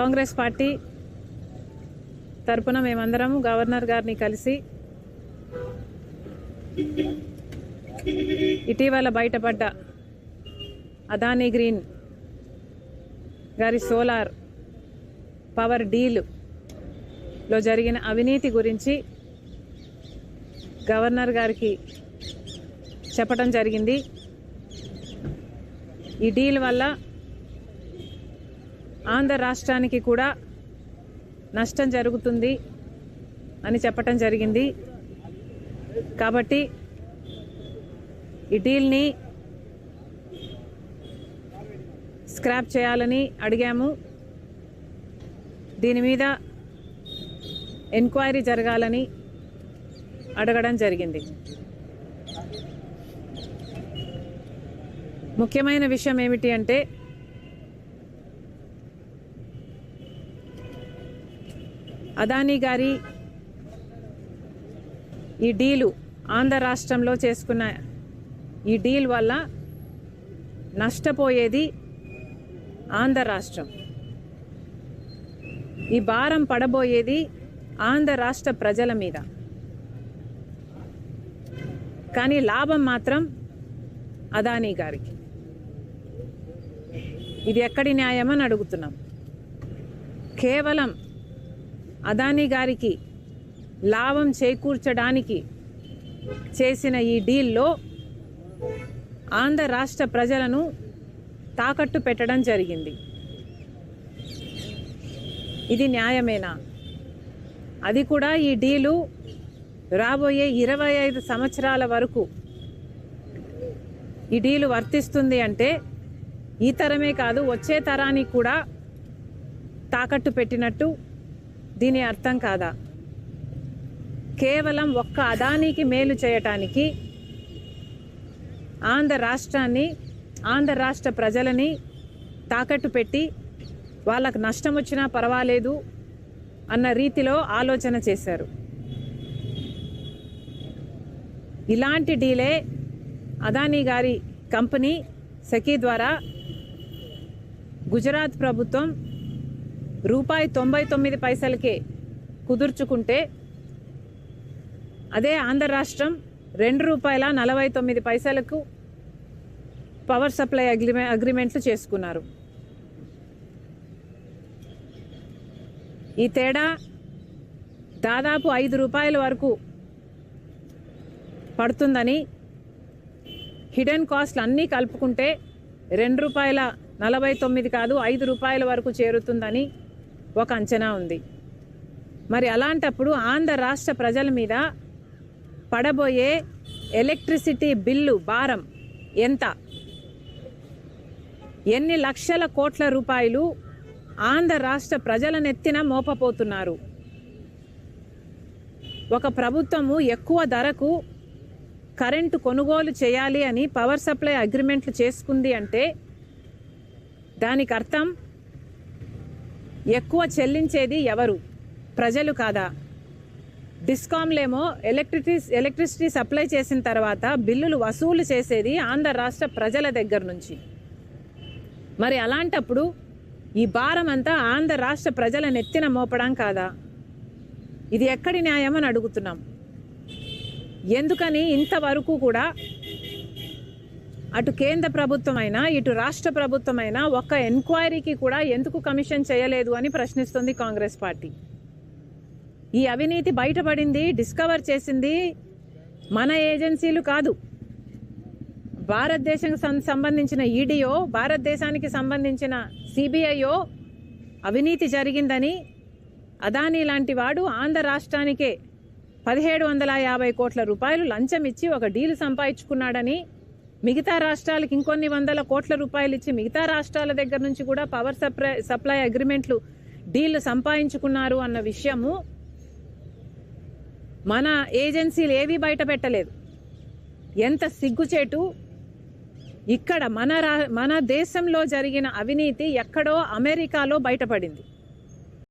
Congress party తరపున మేమందరం governor గారిని కలిసి ఇటీవల బయటపడ్డ అదానీ గ్రీన్ గారి సోలార్ పవర్ డీల్లో జరిగిన అవినీతి గురించి గవర్నర్ గారికి చెప్పడం జరిగింది. ఈ డీల్ వల్ల ఆంధ్ర రాష్ట్రానికి కూడా నష్టం జరుగుతుంది అని చెప్పటం జరిగింది. కాబట్టి ఈ డీల్ని స్క్రాప్ చేయాలని అడిగాము. దీని మీద ఎంక్వైరీ జరగాలని అడగడం జరిగింది. ముఖ్యమైన విషయం ఏమిటి అంటే అదానీ గారి ఈ డీలు ఆంధ్ర రాష్ట్రంలో చేసుకున్న ఈ డీల్ వల్ల నష్టపోయేది ఆంధ్ర రాష్ట్రం. ఈ భారం పడబోయేది ఆంధ్ర రాష్ట్ర ప్రజల మీద. కానీ లాభం మాత్రం అదానీ గారికి. ఇది ఎక్కడి న్యాయమని అడుగుతున్నాం. కేవలం అదానీ గారికి లాభం చేకూర్చడానికి చేసిన ఈ డీల్లో ఆంధ్ర రాష్ట్ర ప్రజలను తాకట్టు పెట్టడం జరిగింది. ఇది న్యాయమేనా? అది కూడా ఈ డీలు రాబోయే ఇరవై ఐదు సంవత్సరాల వరకు ఈ డీలు వర్తిస్తుంది అంటే ఈ తరమే కాదు వచ్చే తరానికి కూడా తాకట్టు పెట్టినట్టు దీని అర్థం కాదా? కేవలం ఒక్క అదానికి మేలు చేయటానికి ఆంధ్ర రాష్ట్రాన్ని ఆంధ్ర రాష్ట్ర ప్రజలని తాకట్టు పెట్టి వాళ్ళకు నష్టం వచ్చినా పర్వాలేదు అన్న రీతిలో ఆలోచన చేశారు. ఇలాంటి డీలే అదానీ గారి కంపెనీ సఖీ ద్వారా గుజరాత్ ప్రభుత్వం రూపాయి తొంభై తొమ్మిది పైసలకే కుదుర్చుకుంటే అదే ఆంధ్ర రాష్ట్రం రెండు రూపాయల నలభై తొమ్మిది పైసలకు పవర్ సప్లై అగ్రిమె అగ్రిమెంట్లు చేసుకున్నారు. ఈ తేడా దాదాపు ఐదు రూపాయల వరకు పడుతుందని హిడెన్ కాస్ట్లు అన్నీ కలుపుకుంటే రెండు రూపాయల నలభై తొమ్మిది కాదు ఐదు రూపాయల వరకు చేరుతుందని ఒక అంచనా ఉంది. మరి అలాంటప్పుడు ఆంధ్ర రాష్ట్ర ప్రజల మీద పడబోయే ఎలక్ట్రిసిటీ బిల్లు భారం ఎంత? ఎన్ని లక్షల కోట్ల రూపాయలు ఆంధ్ర రాష్ట్ర ప్రజల నెత్తిన మోపపోతున్నారు ఒక ప్రభుత్వము ఎక్కువ ధరకు కరెంటు కొనుగోలు చేయాలి అని పవర్ సప్లై అగ్రిమెంట్లు చేసుకుంది అంటే దానికి అర్థం ఎక్కువ చెల్లించేది ఎవరు? ప్రజలు కాదా? డిస్కామ్లేమో ఎలక్ట్రిసిటీ ఎలక్ట్రిసిటీ సప్లై చేసిన తర్వాత బిల్లులు వసూలు చేసేది ఆంధ్ర రాష్ట్ర ప్రజల దగ్గర నుంచి. మరి అలాంటప్పుడు ఈ భారం అంతా ఆంధ్ర రాష్ట్ర ప్రజల నెత్తిన మోపడం కాదా? ఇది ఎక్కడి న్యాయం అని అడుగుతున్నాం. ఎందుకని ఇంతవరకు కూడా అటు కేంద్ర ప్రభుత్వమైనా ఇటు రాష్ట్ర ప్రభుత్వమైనా ఒక్క ఎంక్వైరీకి కూడా ఎందుకు కమిషన్ చేయలేదు అని ప్రశ్నిస్తుంది కాంగ్రెస్ పార్టీ. ఈ అవినీతి బయటపడింది డిస్కవర్ చేసింది మన ఏజెన్సీలు కాదు. భారతదేశం సం- సంబంధించిన ఈడీఓ భారతదేశానికి సంబంధించిన సిబిఐఓ అవినీతి జరిగిందని అదానీ లాంటి వాడు ఆంధ్ర రాష్ట్రానికే పదిహేడు వందల యాభై కోట్ల రూపాయలు లంచం ఇచ్చి ఒక డీల్ సంపాదించుకున్నాడని మిగతా రాష్ట్రాలకు ఇంకొన్ని వందల కోట్ల రూపాయలు ఇచ్చి మిగతా రాష్ట్రాల దగ్గర నుంచి కూడా పవర్ సప్లై సప్లై అగ్రిమెంట్లు డీళ్ళు సంపాదించుకున్నారు అన్న విషయము మన ఏజెన్సీలు ఏవీ బయట పెట్టలేదు. ఎంత సిగ్గుచేటు ఇక్కడ మన రా మన దేశంలో జరిగిన అవినీతి ఎక్కడో అమెరికాలో బయటపడింది.